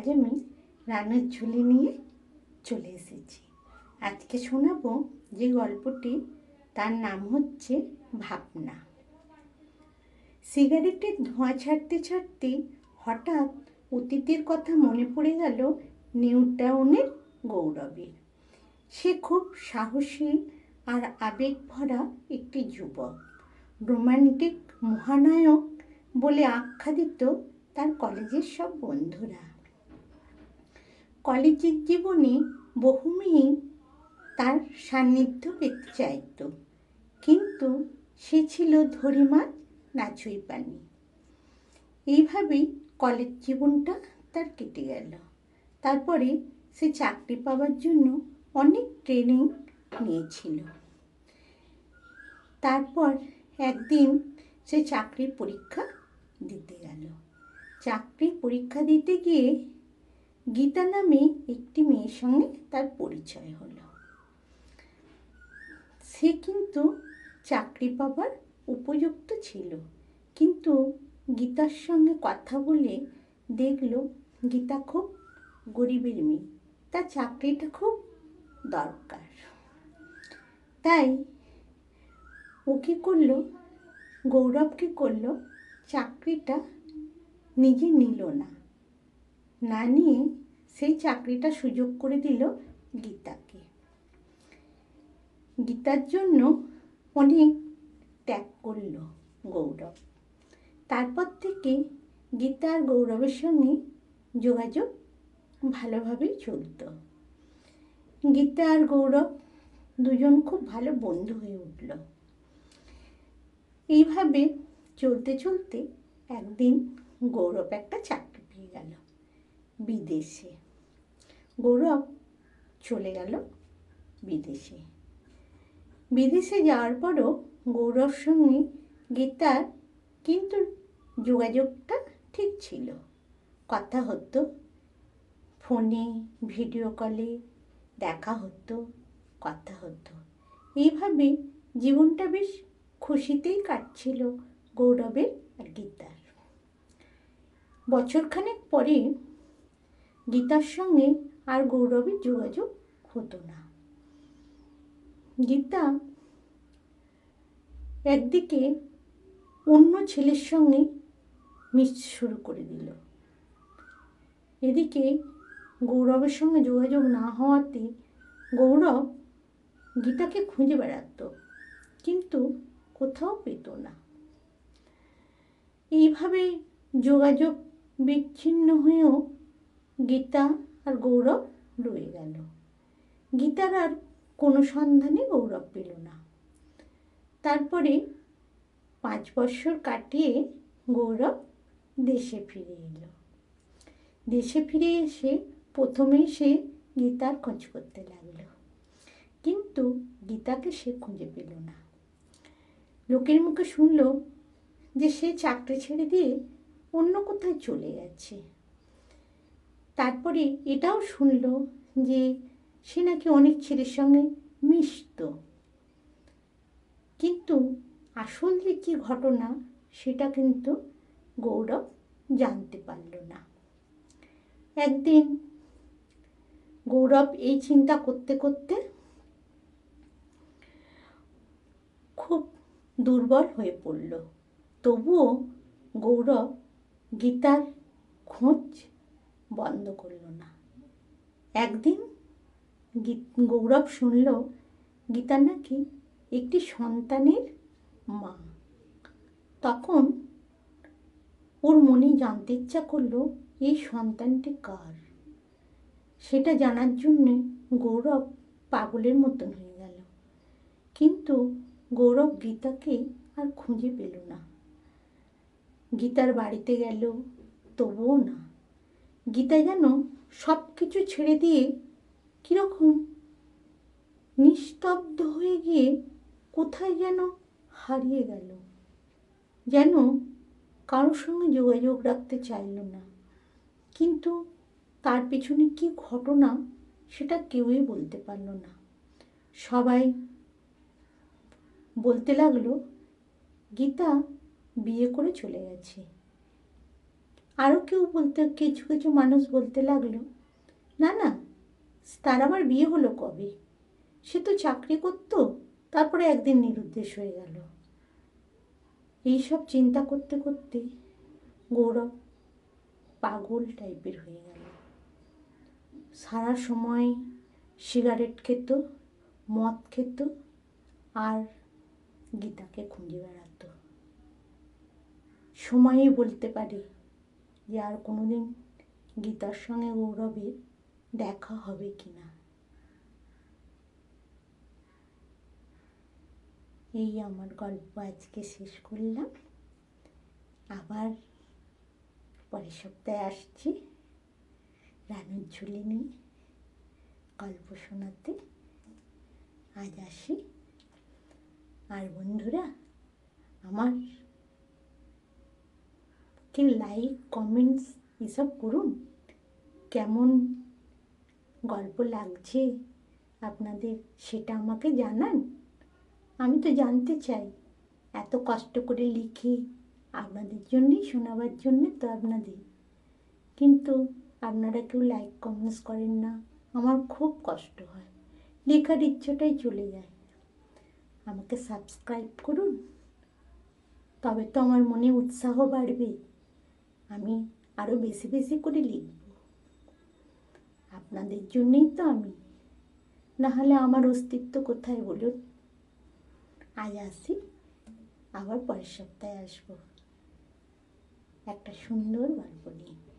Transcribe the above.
আজ আমি রান্নার ঝুলি নিয়ে চলে এসেছি। আজকে শোনাবো যে গল্পটি, তার নাম হচ্ছে ভাবনা। সিগারেটের ধোঁয়া ছাড়তে ছাড়তে হঠাৎ অতীতের কথা মনে পড়ে গেল নিউ টাউনের গৌরবের। সে খুব সাহসী আর আবেগ ভরা একটি যুবক। রোমান্টিক মহানায়ক বলে আখ্যা দিত তার কলেজের সব বন্ধুরা। কলেজের জীবনে বহু মেয়ে তার সান্নিধ্য পেতে চাইত। কিন্তু সে ছিল ধরিমাত নাচুই পানি এইভাবেই কলেজ জীবনটা তার কেটে গেল। তারপরে সে চাকরি পাওয়ার জন্য অনেক ট্রেনিং নিয়েছিল। তারপর একদিন সে চাকরির পরীক্ষা দিতে গেল। চাকরির পরীক্ষা দিতে গিয়ে গীতা নামে একটি মেয়ের সঙ্গে তার পরিচয় হলো। সে কিন্তু চাকরি পাবার উপযুক্ত ছিল। কিন্তু গীতার সঙ্গে কথা বলে দেখল গীতা খুব গরিবের মেয়ে, তার চাকরিটা খুব দরকার। তাই ও কী করল গৌরব কী করল, চাকরিটা নিজে নিল না। না নিয়ে সেই চাকরিটা সুযোগ করে দিল গীতাকে। গীতার জন্য অনেক ত্যাগ করল গৌরব। তারপর থেকে গীতা আর গৌরবের সঙ্গে যোগাযোগ ভালোভাবেই চলত। গীতা আর গৌরব দুজন খুব ভালো বন্ধু হয়ে উঠল। এইভাবে চলতে চলতে একদিন গৌরব একটা চাকরি পেয়ে গেল। বিদেশে। গৌরব চলে গেল বিদেশে। বিদেশে যাওয়ার পরও গৌরব সঙ্গে গীতার কিন্তু যোগাযোগটা ঠিক ছিল। কথা হতো, ফোনে ভিডিও কলে দেখা হতো, কথা হতো। এইভাবে জীবনটা বেশ খুশিতেই কাটছিল গৌরবের আর গীতার। বছরখানেক পরে গীতার সঙ্গে আর গৌরবের যোগাযোগ হতো না। গীতা একদিকে অন্য ছেলের সঙ্গে মিশতে শুরু করে দিল। এদিকে গৌরবের সঙ্গে যোগাযোগ না হওয়াতে গৌরব গীতাকে খুঁজে বেড়াতো, কিন্তু কোথাও পেত না। এইভাবে যোগাযোগ বিচ্ছিন্ন হয়েও গীতা আর গৌরব রয়ে গেল। গীতার আর কোনো সন্ধানে গৌরব পেল না। তারপরে পাঁচ বছর কাটিয়ে গৌরব দেশে ফিরে এলো। দেশে ফিরে এসে প্রথমেই সে গীতার খোঁজ করতে লাগল। কিন্তু গীতাকে সে খুঁজে পেল না। লোকের মুখে শুনল যে সে চাকরি ছেড়ে দিয়ে অন্য কোথায় চলে গেছে। তারপরে এটাও শুনল যে সে নাকি অনেক ছেলের সঙ্গে মিশত। কিন্তু আসল যে কী ঘটনা, সেটা কিন্তু গৌরব জানতে পারল না। একদিন গৌরব এই চিন্তা করতে করতে খুব দুর্বল হয়ে পড়ল। তবুও গৌরব গীতার খোঁজ বন্ধ করল না। একদিন গৌরব শুনল, গীতা নাকি একটি সন্তানের মা? তখন ওর মনে জানতে ইচ্ছা করল, এই সন্তানটি কার? সেটা জানার জন্যে গৌরব পাগলের মতন হয়ে গেল। কিন্তু গৌরব গীতাকে আর খুঁজে পেল না। গীতার বাড়িতে গেল, তবুও না। গীতা যেন সব কিছু ছেড়ে দিয়ে কীরকম নিস্তব্ধ হয়ে গিয়ে কোথায় যেন হারিয়ে গেল। যেন কারোর সঙ্গে যোগাযোগ রাখতে চাইল না। কিন্তু তার পেছনে কি ঘটনা সেটা কেউই বলতে পারল না। সবাই বলতে লাগল, গীতা বিয়ে করে চলে গেছে। আরও কেউ বলতে, কিছু কিছু মানুষ বলতে লাগল, না না, তার আবার বিয়ে হলো কবে? সে তো চাকরি করতো, তারপরে একদিন নিরুদ্দেশ হয়ে গেল। এইসব চিন্তা করতে করতে গৌরব পাগল টাইপের হয়ে গেল। সারা সময় সিগারেট খেত, মদ খেত আর গীতাকে খুঁজে বেড়াতো। সময়ই বলতে পারে যে আর কোনোদিন গীতার সঙ্গে গৌরবের দেখা হবে কি না এই আমার গল্প আজকে শেষ করলাম। আবার পরের সপ্তাহে আসছি রানুর ঝুলি নিয়ে গল্প শোনাতে। আজ আসি। আর বন্ধুরা, আমার কি লাইক কমেন্টস এসব করুন কেমন গল্প লাগছে আপনাদের সেটা আমাকে জানান। আমি তো জানতে চাই। এত কষ্ট করে লিখি আপনাদের জন্যই শোনাবার জন্যে তো আপনাদের। কিন্তু আপনারা কেউ লাইক কমেন্টস করেন না। আমার খুব কষ্ট হয়। লেখার ইচ্ছাটাই চলে যায়। আমাকে সাবস্ক্রাইব করুন। তবে তো আমার মনে উৎসাহ বাড়বে। আমি আরও বেশি বেশি করে লিখব। আপনাদের জন্যেই তো আমি। নাহলে আমার অস্তিত্ব কোথায় বলুন? আজ আসি, আবার পরের সপ্তাহে আসব। একটা সুন্দর গল্প নিয়ে।